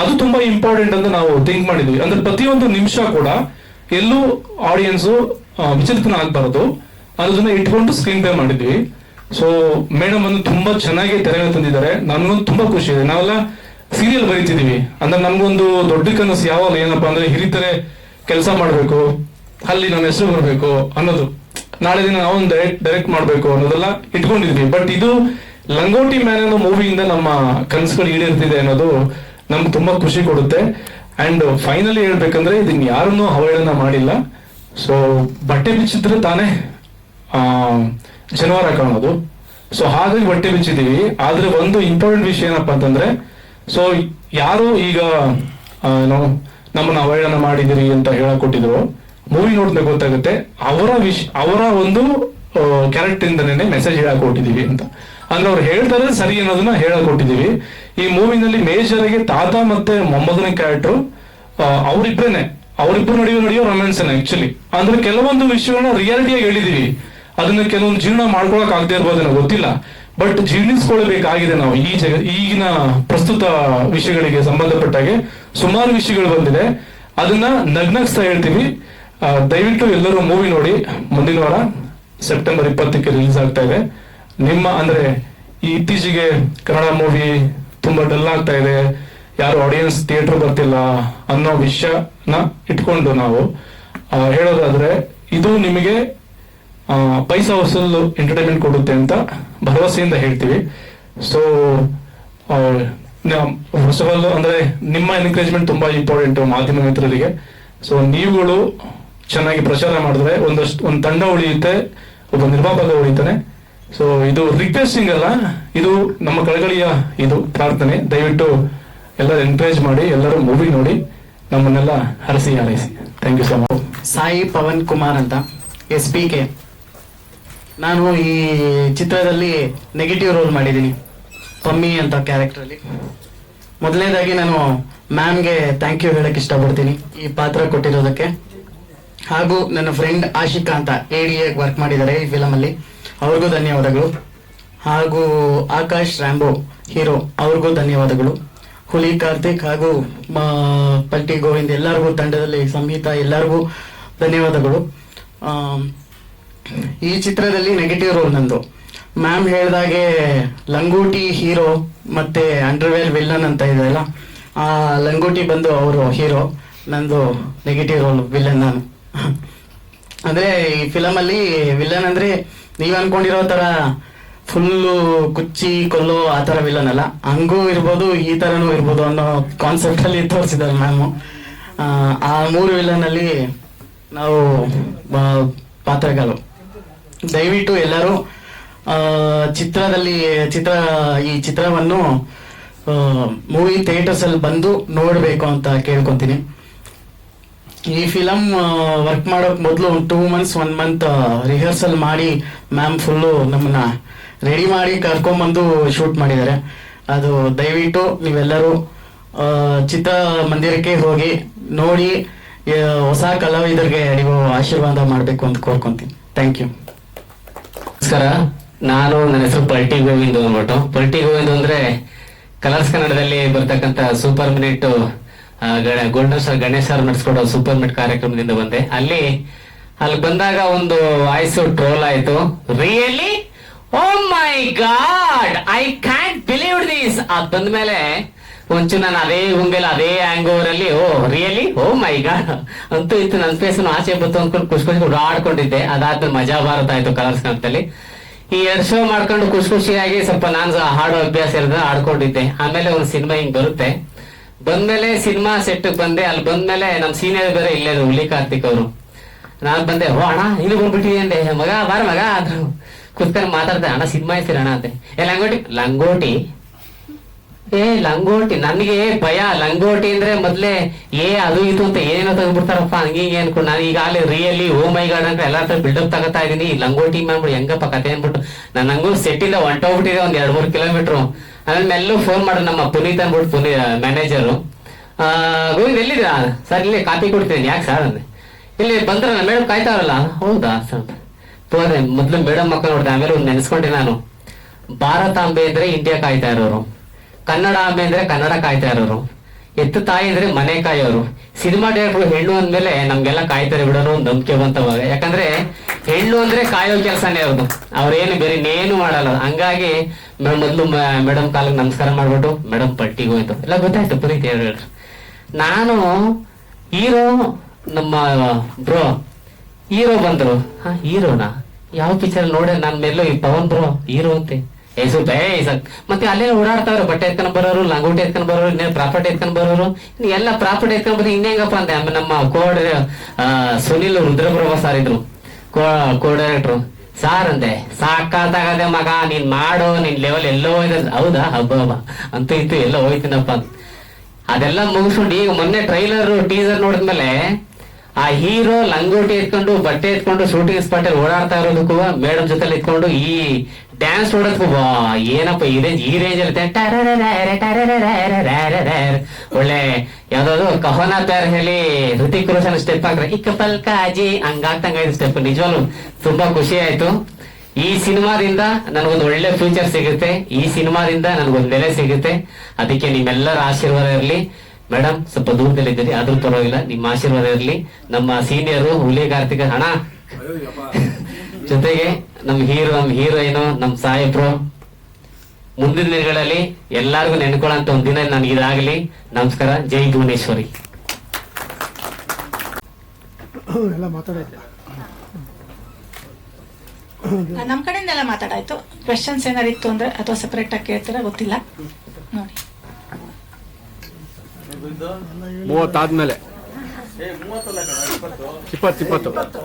ಅದು ತುಂಬಾ ಇಂಪಾರ್ಟೆಂಟ್ ಅಂತ ನಾವು ಥಿಂಕ್ ಮಾಡಿದ್ವಿ. ಅಂದ್ರೆ ಪ್ರತಿಯೊಂದು ನಿಮಿಷ ಕೂಡ ಎಲ್ಲೂ ಆಡಿಯನ್ಸ್ ವಿಚಲಿತನ ಆಗ್ಬಾರದು. ಅದನ್ನ ಇಟ್ಕೊಂಡು ಸ್ಕ್ರೀನ್ ಪ್ಲೇ ಮಾಡಿದ್ವಿ. ಸೊ ಮೇಡಮ್ ಅನ್ನು ತುಂಬಾ ಚೆನ್ನಾಗಿ ತೆರೆಗೆ ತಂದಿದ್ದಾರೆ. ನನ್ಗೊಂದು ತುಂಬಾ ಖುಷಿ ಇದೆ. ನಾವೆಲ್ಲ ಸೀರಿಯಲ್ ಬರೀತಿದೀವಿ ಅಂದ್ರೆ ನಮ್ಗೊಂದು ದೊಡ್ಡ ಕನಸು ಯಾವಾಗ ಏನಪ್ಪಾ ಅಂದ್ರೆ ಹಿರಿತರೆ ಕೆಲಸ ಮಾಡ್ಬೇಕು, ಅಲ್ಲಿ ನನ್ನ ಹೆಸರು ಬರಬೇಕು ಅನ್ನೋದು. ನಾಳೆ ದಿನ ನಾವು ಡೈರೆಕ್ಟ್ ಡೈರೆಕ್ಟ್ ಮಾಡ್ಬೇಕು ಅನ್ನೋದೆಲ್ಲ ಇಟ್ಕೊಂಡಿದ್ವಿ. ಬಟ್ ಇದು ಲಂಗೋಟಿ ಮ್ಯಾನ್ ಅನ್ನೋ ಮೂವಿಯಿಂದ ನಮ್ಮ ಕನಸುಗಳು ಈಡೇರ್ತಿದೆ ಅನ್ನೋದು ನಮ್ಗೆ ತುಂಬಾ ಖುಷಿ ಕೊಡುತ್ತೆ. ಅಂಡ್ ಫೈನಲಿ ಹೇಳ್ಬೇಕಂದ್ರೆ ಇದನ್ನ ಯಾರನ್ನೂ ಅವಹೇಳನ ಮಾಡಿಲ್ಲ. ಸೊ ಬಟ್ಟೆ ಬಿಚ್ಚಿದ್ರೆ ತಾನೇ ಆ ಜನವಾರ ಕಾಣೋದು ಸೊ ಹಾಗಾಗಿ ಹೊಟ್ಟೆ ಬಿಚ್ಚಿದೀವಿ ಆದ್ರೆ ಒಂದು ಇಂಪಾರ್ಟೆಂಟ್ ವಿಷಯ ಏನಪ್ಪಾ ಅಂತಂದ್ರೆ ಸೊ ಯಾರು ಈಗ ನಮ್ಮನ್ನ ಅವಹೇಳನ ಮಾಡಿದಿರಿ ಅಂತ ಹೇಳಕೊಟ್ಟಿದ್ರು. ಮೂವಿ ನೋಡಿದ್ರೆ ಗೊತ್ತಾಗುತ್ತೆ, ಅವರ ವಿಷ, ಅವರ ಒಂದು ಕ್ಯಾರೆಕ್ಟರ್ ಮೆಸೇಜ್ ಹೇಳಕ್ ಕೊಟ್ಟಿದೀವಿ ಅಂತ. ಅಂದ್ರೆ ಅವ್ರು ಹೇಳ್ತಾರೆ ಸರಿ ಅನ್ನೋದನ್ನ ಹೇಳಕ್ ಕೊಟ್ಟಿದೀವಿ ಈ ಮೂವಿನಲ್ಲಿ ಮೇಜರ್ ಆಗಿ ತಾತ ಮತ್ತೆ ಮೊಮ್ಮಗನ ಕ್ಯಾರೆಕ್ಟರ್ ಅವರಿಬ್ರೇನೆ. ಅವರಿಬ್ರು ನಡೆಯೋ ನಡೆಯೋ ರೊಮ್ಯಾನ್ಸ್ ಆಕ್ಚುಲಿ ಅಂದ್ರೆ ಕೆಲವೊಂದು ವಿಷಯಗಳನ್ನ ರಿಯಾಲಿಟಿಯಾಗಿ ಹೇಳಿದೀವಿ ಅದನ್ನ ಕೆಲವೊಂದು ಜೀರ್ಣ ಮಾಡ್ಕೊಳಕ್ ಆಗದೆ ಇರ್ಬೋದೇನೋ ಗೊತ್ತಿಲ್ಲ. ಬಟ್ ಜೀರ್ಣಿಸ್ಕೊಳ್ಬೇಕಾಗಿದೆ ನಾವು. ಈ ಜಗ, ಈಗಿನ ಪ್ರಸ್ತುತ ವಿಷಯಗಳಿಗೆ ಸಂಬಂಧಪಟ್ಟಾಗೆ ಸುಮಾರು ವಿಷಯಗಳು ಬಂದಿದೆ. ಅದನ್ನ ನಗ್ನಗ್ಸ್ತಾ ಹೇಳ್ತೀವಿ. ದಯವಿಟ್ಟು ಎಲ್ಲರೂ ಮೂವಿ ನೋಡಿ. ಮುಂದಿನ ವಾರ ಸೆಪ್ಟೆಂಬರ್ ಇಪ್ಪತ್ತಕ್ಕೆ ರಿಲೀಸ್ ಆಗ್ತಾ ಇದೆ. ನಿಮ್ಮ, ಅಂದ್ರೆ ಈ ಇತ್ತೀಚೆಗೆ ಕನ್ನಡ ಮೂವಿ ತುಂಬಾ ಡಲ್ ಆಗ್ತಾ ಇದೆ. ಯಾರು ಆಡಿಯನ್ಸ್ ಥಿಯೇಟರ್ ಬರ್ತಿಲ್ಲ ಅನ್ನೋ ವಿಷಯನ ಇಟ್ಕೊಂಡು ನಾವು ಹೇಳೋದಾದ್ರೆ ಇದು ನಿಮಗೆ ಪೈಸಾ ವಸೂಲು ಎಂಟರ್ಟೈನ್ಮೆಂಟ್ ಕೊಡುತ್ತೆ ಅಂತ ಭರವಸೆಯಿಂದ ಹೇಳ್ತೀವಿ. ಸೊ ಫಸ್ಟ್ ಆಫ್ ಆಲ್ ಅಂದ್ರೆ ನಿಮ್ಮ ಎನ್ಕರೇಜ್ಮೆಂಟ್ ತುಂಬಾ ಇಂಪಾರ್ಟೆಂಟ್ ಮಾಧ್ಯಮ ಮಿತ್ರರಿಗೆ. ಸೊ ನೀವುಗಳು ಚೆನ್ನಾಗಿ ಪ್ರಚಾರ ಮಾಡಿದ್ರೆ ಒಂದಷ್ಟು, ಒಂದು ತಂಡ ಉಳಿಯುತ್ತೆ, ಒಬ್ಬ ನಿರ್ಮಾಪಕ ಉಳಿತಾನೆ. ಸೊ ಇದು ರಿಕ್ವೆಸ್ಟಿಂಗ್ ಅಲ್ಲ, ಇದು ನಮ್ಮ ಕಳಗಳಿಯ ಇದು ಪ್ರಾರ್ಥನೆ. ದಯವಿಟ್ಟು ಎಲ್ಲರೂ ಎನ್ಕರೇಜ್ ಮಾಡಿ, ಎಲ್ಲರೂ ಮೂವಿ ನೋಡಿ, ನಮ್ಮನ್ನೆಲ್ಲ ಹರಸಿ ಹಾರೈಸಿ. Thank you so much Sai Pavan Kumar ಅಂತ ಎಸ್ ಪಿ ಕೆ ನಾನು ಈ ಚಿತ್ರದಲ್ಲಿ ನೆಗೆಟಿವ್ ರೋಲ್ ಮಾಡಿದ್ದೀನಿ. ಪಮ್ಮಿ ಅಂತ ಕ್ಯಾರೆಕ್ಟ್ರಲ್ಲಿ ಮೊದಲನೇದಾಗಿ ನಾನು ಮ್ಯಾಮ್ಗೆ ಥ್ಯಾಂಕ್ ಯು ಹೇಳಕ್ ಇಷ್ಟಪಡ್ತೀನಿ ಈ ಪಾತ್ರ ಕೊಟ್ಟಿರೋದಕ್ಕೆ. ಹಾಗೂ ನನ್ನ ಫ್ರೆಂಡ್ ಆಶಿಕಾ ಅಂತ ಎ ಡಿ ಎ ವರ್ಕ್ ಮಾಡಿದ್ದಾರೆ ಈ ಫಿಲಮಲ್ಲಿ ಅವ್ರಿಗೂ ಧನ್ಯವಾದಗಳು. ಹಾಗೂ ಆಕಾಶ್ ರ್ಯಾಂಬೋ ಹೀರೋ, ಅವ್ರಿಗೂ ಧನ್ಯವಾದಗಳು. ಹುಲಿ ಕಾರ್ತಿಕ್ ಹಾಗೂ ಪಲ್ಟಿ ಗೋವಿಂದ್ ಎಲ್ಲರಿಗೂ ತಂಡದಲ್ಲಿ ಸಂಗೀತ ಎಲ್ಲರಿಗೂ ಧನ್ಯವಾದಗಳು. ಈ ಚಿತ್ರದಲ್ಲಿ ನೆಗೆಟಿವ್ ರೋಲ್ ನಂದು. ಮ್ಯಾಮ್ ಹೇಳ್ದಾಗೆ ಲಂಗೂಟಿ ಹೀರೋ ಮತ್ತೆ ಅಂಡರ್ವೇಲ್ ವಿಲ್ಲನ್ ಅಂತ ಇದೆಯಲ್ಲ ಆ ಲಂಗೂಟಿ ಬಂದು ಅವರು ಹೀರೋ ನಂದು ನೆಗೆಟಿವ್ ರೋಲ್ ವಿಲ್ಲನ್ ನಾನು. ಅಂದ್ರೆ ಈ ಫಿಲಮ್ ಅಲ್ಲಿ ವಿಲ್ಲನ್ ಅಂದ್ರೆ ನೀವ್ ಅನ್ಕೊಂಡಿರೋ ತರ ಫುಲ್ಲು ಕುಚ್ಚಿ, ಕೊಲ್ಲು ಆ ತರ ವಿಲ್ಲನ್ ಅಲ್ಲ. ಹಂಗೂ ಇರ್ಬೋದು, ಈ ತರನೂ ಇರ್ಬೋದು ಅನ್ನೋ ಕಾನ್ಸೆಪ್ಟ್ ಅಲ್ಲಿ ತೋರಿಸಿದ್ದಾರೆ ಮ್ಯಾಮು ಆ ಮೂರು ವಿಲ್ಲನ್ ಅಲ್ಲಿ ನಾವು ಪಾತ್ರಗಳು. ದಯವಿಟ್ಟು ಎಲ್ಲರೂ ಚಿತ್ರದಲ್ಲಿ, ಚಿತ್ರ, ಈ ಚಿತ್ರವನ್ನು ಮೂವಿ ಥಿಯೇಟರ್ಸ್ ಅಲ್ಲಿ ಬಂದು ನೋಡಬೇಕು ಅಂತ ಕೇಳ್ಕೊಂತೀನಿ. ಈ ಫಿಲಮ್ ವರ್ಕ್ ಮಾಡೋಕೆ ಮೊದಲು ಒಂದು two months one month rehearsal ಮಾಡಿ ಮ್ಯಾಮ್ ಫುಲ್ಲು ನಮ್ಮನ್ನ ರೆಡಿ ಮಾಡಿ ಕರ್ಕೊಂಬಂದು ಶೂಟ್ ಮಾಡಿದ್ದಾರೆ. ಅದು ದಯವಿಟ್ಟು ನೀವೆಲ್ಲರೂ ಚಿತ್ರ ಮಂದಿರಕ್ಕೆ ಹೋಗಿ ನೋಡಿ ಹೊಸ ಕಲಾವಿದರಿಗೆ ನೀವು ಆಶೀರ್ವಾದ ಮಾಡಬೇಕು ಅಂತ ಕೋರ್ಕೊಂತೀನಿ. ಥ್ಯಾಂಕ್ ಯು ನಮಸ್ಕಾರ ನಾನು ನನ್ನ ಹೆಸರು ಪಲ್ಟಿ ಗೋವಿಂದ್ ಅಂದ್ಬಿಟ್ಟು. ಪಲ್ಟಿ ಗೋವಿಂದ್ ಅಂದ್ರೆ ಕಲರ್ಸ್ ಕನ್ನಡದಲ್ಲಿ ಬರ್ತಕ್ಕಂತ super minute golden star Ganesh sir ನಡೆಸ್ಕೊಡೋ super minute ಕಾರ್ಯಕ್ರಮದಿಂದ ಬಂದೆ. ಅಲ್ಲಿ ಅಲ್ಲಿ ಬಂದಾಗ ಒಂದು ವಾಯ್ಸ್ ಟ್ರೋಲ್ ಆಯ್ತು. Really oh my God I can't believe this ಅದ್ ಬಂದ್ಮೇಲೆ ಒಂಚೂರು ನಾನು ಅದೇ ಗುಂಗೆಲ್ಲ ಅದೇ ಆಂಗೋರಲ್ಲಿ oh really oh my god ಅಂತೂ ಇತ್ತು ನನ್ನ ಫೇಸ್ ಆಚೆ ಬಂತು ಅಂದ್ಕೊಂಡು ಖುಷಿ ಖುಷಿ ಓಡಾಡ್ಕೊಂಡಿದ್ದೆ ಅದಾದ್ಮೇಲೆ ಮಜಾ ಭಾರತ ಆಯ್ತು ಕಲರ್ಸ್ ಕನ್ನಡದಲ್ಲಿ ಈ ಎರಡು ಶೋ ಮಾಡ್ಕೊಂಡು ಖುಷಿ ಖುಷಿಯಾಗಿ ಸ್ವಲ್ಪ ನಾನು ಹಾಡೋ ಅಭ್ಯಾಸ ಇರೋದ್ರ ಆಡ್ಕೊಂಡಿದ್ದೆ. ಆಮೇಲೆ ಒಂದು ಸಿನಿಮಾ ಹಿಂಗ್ ಬರುತ್ತೆ. ಬಂದ್ಮೇಲೆ ಸಿನಿಮಾ ಸೆಟ್ ಬಂದೆ. ಅಲ್ಲಿ ಬಂದ್ಮೇಲೆ ನಮ್ ಸೀನಿಯರ್ ಬೇರೆ ಇಲ್ಲೇ ಹುಲಿ ಕಾರ್ತಿಕ್ ಅವರು. ನಾನ್ ಬಂದೆ, ಓ, ಅಣ್ಣ ಇಲ್ಲಿ ಬಂದ್ಬಿಟ್ಟಿದೆ ಅಂದೆ. ಮಗ, ಬಾರ ಮಗ, ಅಂದ್ರು. ಕುತ್ಕೊಂಡು ಮಾತಾಡ್ದೆ, ಅಣ್ಣ ಸಿನಿಮಾ ಹೆಸರು ಅಣ್ಣ ಅಂತೆ ಲಂಗೋಟಿ? ಲಂಗೋಟಿ? ಏ, ಲಂಗೋಟಿ, ನನಗೆ ಭಯ. ಲಂಗೋಟಿ ಅಂದ್ರೆ ಮೊದ್ಲೇ, ಏ, ಅದು ಇದು ಅಂತ ಏನೇನೋ ತೆಗೆದ್ಬಿಡ್ತಾರಪ್ಪ, ಹಂಗೆ ಹಿಂಗೆ ಅನ್ಕೊಂಡು ನಾನು ಈಗಾಗಲೇ ರಿಯಲಿ ಓ ಮೈ ಗಾಡ್ ಅಂತ ಎಲ್ಲರ ಹತ್ರ ಬಿಲ್ಡಪ್ ತಗೋತಾ ಇದೀನಿ. ಲಂಗೋಟಿ ಮಾಡ್ಬಿಟ್ಟು ಹೆಂಗಪ್ಪ ಕತೆ ಅಂದ್ಬಿಟ್ಟು ನಾನು ಹಂಗೂ ಸೆಟ್ ಇಂದ ಹೊಂಟೋಗ್ಬಿಟ್ಟಿದೆ ಒಂದ್ ಎರಡ್ ಮೂರು ಕಿಲೋಮೀಟರ್ ಆಮೇಲೆ ಮೆಲ್ಲೂ ಫೋನ್ ಮಾಡ ನಮ್ಮ ಪುನೀತ್ ಅಂದ್ಬಿಟ್ಟು ಪುನೀ ಮ್ಯಾನೇಜರು ಗೋವಿಂದ್ ಎಲ್ಲಿದ್ದೀರಾ? ಸರ್, ಇಲ್ಲಿ ಕಾಫಿ ಕೊಡ್ತೀನಿ ಯಾಕೆ ಸರ್? ಅಂದೆ. ಇಲ್ಲಿ ಬಂದ್ರಲ್ಲ ಮೇಡಮ್ ಕಾಯ್ತಾರಲ್ಲ. ಹೌದಾ ಸರ್? ತೋರೆ ಮೊದ್ಲು ಮೇಡಮ್ ಮಕ್ಕಳು ನೋಡಿದೆ, ಆಮೇಲೆ ಒಂದು ನೆನೆಸ್ಕೊಂಡೆ ನಾನು. ಭಾರತಾಂಬೆ ಅಂದ್ರೆ ಇಂಡಿಯಾ ಕಾಯ್ತಾ ಇರೋರು. ಕನ್ನಡ ಅಂಬೆ ಅಂದ್ರೆ ಕನ್ನಡ ಕಾಯ್ತಾ ಇರೋರು ಎತ್ತು ತಾಯಿ ಅಂದ್ರೆ ಮನೆ ಕಾಯೋರು. ಸಿನಿಮಾ ಡೈರೆಕ್ಟರ್ ಹೆಣ್ಣು ಅಂದ್ಮೇಲೆ ನಮ್ಗೆಲ್ಲ ಕಾಯ್ತಾರೆ ಬಿಡೋರು ಒಂದು ನಂಬಿಕೆ ಬಂತವಾಗ ಯಾಕಂದ್ರೆ ಹೆಣ್ಣು ಅಂದ್ರೆ ಕಾಯೋ ಕೆಲಸನೇ ಅವ್ರದ್ದು ಅವ್ರೇನು ಬೇರೆ ಇನ್ನೇನು ಮಾಡಲ್ಲ. ಹಂಗಾಗಿ ಮೊದ್ಲು ಮೇಡಮ್ ಕಾಲಕ್ಕೆ ನಮಸ್ಕಾರ ಮಾಡ್ಬಿಟ್ಟು ಮೇಡಮ್ ಪಟ್ಟಿಗೆ ಹೋಯ್ತು. ಎಲ್ಲ ಗೊತ್ತಾಯ್ತು ಪ್ರೀತಿ ಹೇಳಿ ನಾನು ಹೀರೋ ನಮ್ಮ ಬ್ರೋ ಹೀರೋ ಬಂದ್ರು. ಹಾ, ಹೀರೋನಾ? ಯಾವ ಪಿಕ್ಚರ್ ನೋಡ ನಾನ್ ಮೇಲೂ ಈ ಪವನ್ ಬ್ರೋ ಹೀರೋ ಅಂತೆ. ಏ ಸರ್ ಮತ್ತೆ ಅಲ್ಲೇ ಓಡಾಡ್ತಾವ್ರೆ, ಬಟ್ಟೆ ಎತ್ಕೊಂಡ್ ಬರೋರು, ಲಂಗೋಟಿ ಎತ್ಕೊಂಡ್ ಬರೋರು ಇನ್ನೇ ಪ್ರಾಪರ್ಟಿ ಎತ್ಕೊಂಡ್ ಬರೋರು. ಎಲ್ಲ ಪ್ರಾಪರ್ಟಿ ಎತ್ಕೊಂಡ್ ಬಂದ್ರೆ ಇನ್ನೇಂಗಪ್ಪ ಅಂದೆ ನಮ್ಮ ಕೋಡ್ ಸುನಿಲ್ ರುದ್ರಪ್ರಭ ಸರ್ ಇದ್ರು. ಕೋ ಡೈರೆಕ್ಟರ್ ಸಾರ್ ಅಂದೆ ಸಾಕಾದಾಗದೆ ಮಗ, ನೀನ್ ಮಾಡೋ, ನಿನ್ ಲೆವೆಲ್ ಎಲ್ಲೋ ಹೋಯ್ತು ಹೌದಾ? ಹಬ್ಬ ಹಬ್ಬ. ಅಂತೂ ಇತ್ತು, ಎಲ್ಲ ಹೋಯ್ತೀನಪ್ಪ ಅಂತ. ಅದೆಲ್ಲ ಮುಗಿಸ್ಕೊಂಡು ಈಗ ಮೊನ್ನೆ ಟ್ರೈಲರ್ ಟೀಸರ್ ನೋಡಿದ್ಮೇಲೆ ಆ ಹೀರೋ ಲಂಗೋಟಿ ಎತ್ಕೊಂಡು, ಬಟ್ಟೆ ಎತ್ಕೊಂಡು ಶೂಟಿಂಗ್ ಸ್ಪಾಟ್ ಅಲ್ಲಿ ಓಡಾಡ್ತಾ ಇರೋದಕ್ಕೂ ಮೇಡಮ್ ಜೊತೆ ಎತ್ಕೊಂಡು ಈ ಡ್ಯಾನ್ಸ್ ನೋಡಕ್ ಏನಪ್ಪ ಈ ರೇಂಜ್ ಈ ರೇಂಜ್ ಅಲ್ಲಿ ಒಳ್ಳೆ ಯಾವ್ದಾದ್ರು ಕಹೋನ ಪ್ಯಾರ್ ಹೇಳಿ ಹೃತಿಕ್ ರೋಷನ್ ಸ್ಟೆಪ್ ಹಾಕ್ರೆ ಇಕ್ಕ ಪಲ್ಕ ಅಜಿ ಹಂಗಾಗ್ತಂಗ ಇದು ಸ್ಟೆಪ್ ನಿಜವಾಗ್ಲು ತುಂಬಾ ಖುಷಿ ಆಯ್ತು. ಈ ಸಿನಿಮಾದಿಂದ ನನಗೊಂದು ಒಳ್ಳೆ ಫ್ಯೂಚರ್ ಸಿಗುತ್ತೆ. ಈ ಸಿನಿಮಾದಿಂದ ನನಗೊಂದು ಬೆಲೆ ಸಿಗುತ್ತೆ. ಅದಕ್ಕೆ ನಿಮ್ಮೆಲ್ಲರ ಆಶೀರ್ವಾದ ಇರಲಿ. ಮೇಡಮ್ ಸ್ವಲ್ಪ ದೂರದಲ್ಲಿದ್ದೀರಿ ಆದ್ರೂ ಪರವಾಗಿಲ್ಲ. ನಿಮ್ಮ ಆಶೀರ್ವಾದ ಇರಲಿ. ನಮ್ಮ ಸೀನಿಯರು ಹುಲಿ ಕಾರ್ತಿಕ ಹಣ ಜೊತೆಗೆ ನಮ್ ಹೀರೋ ನಮ್ ಹೀರೋಯಿನ್ ನಮ್ ಸಾಹೇಬ್ರು ಮುಂದಿನ ದಿನಗಳಲ್ಲಿ ಎಲ್ಲಾರ್ಗು ನೆನ್ಕೊಳ್ಳೋಂಥ ಒಂದ್ ದಿನ ನನ್ಗೆ ಇದಾಗಲಿ. ನಮಸ್ಕಾರ ಜೈ ಭುವನೇಶ್ವರಿ. ಎಲ್ಲ ಮಾತಾಡೋದು ನಮ್ ಕಡೆಯಿಂದ ಎಲ್ಲ ಮಾತಾಡಾಯ್ತು. ಕ್ವೆಶನ್ಸ್ ಏನಾರು ಇತ್ತು ಅಂದ್ರೆ ಅಥವಾ ಸೆಪರೇಟ್ ಆಗಿ ಕೇಳ್ತೀರಾ? ಗೊತ್ತಿಲ್ಲ. ನೋಡಿ. ಮೂವತ್ತಾದ್ಮೇಲೆ. ಇಪ್ಪತ್ತು ಇಪ್ಪತ್ತು.